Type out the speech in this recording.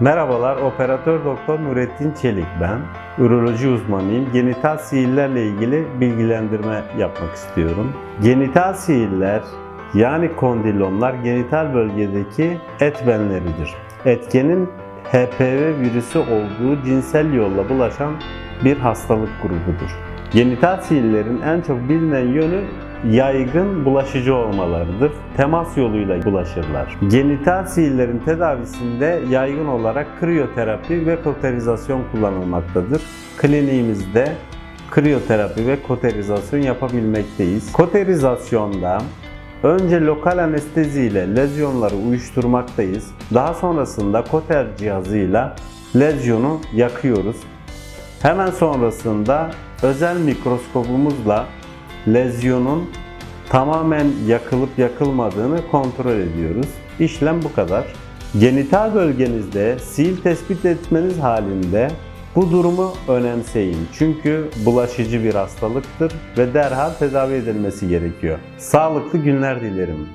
Merhabalar, operatör doktor Nurettin Çelik ben. Üroloji uzmanıyım. Genital sihirlerle ilgili bilgilendirme yapmak istiyorum. Genital sihirler yani kondilomlar genital bölgedeki et benleridir. Etkenin HPV virüsü olduğu cinsel yolla bulaşan bir hastalık grubudur. Genital sihirlerin en çok bilinen yönü yaygın bulaşıcı olmalarıdır. Temas yoluyla bulaşırlar. Genital sihirlerin tedavisinde yaygın olarak kriyoterapi ve koterizasyon kullanılmaktadır. Kliniğimizde kriyoterapi ve koterizasyon yapabilmekteyiz. Koterizasyonda önce lokal anestezi ile lezyonları uyuşturmaktayız. Daha sonrasında koter cihazıyla lezyonu yakıyoruz. Hemen sonrasında özel mikroskopumuzla lezyonun tamamen yakılıp yakılmadığını kontrol ediyoruz. İşlem bu kadar. Genital bölgenizde sil tespit etmeniz halinde bu durumu önemseyin çünkü bulaşıcı bir hastalıktır ve derhal tedavi edilmesi gerekiyor. Sağlıklı günler dilerim.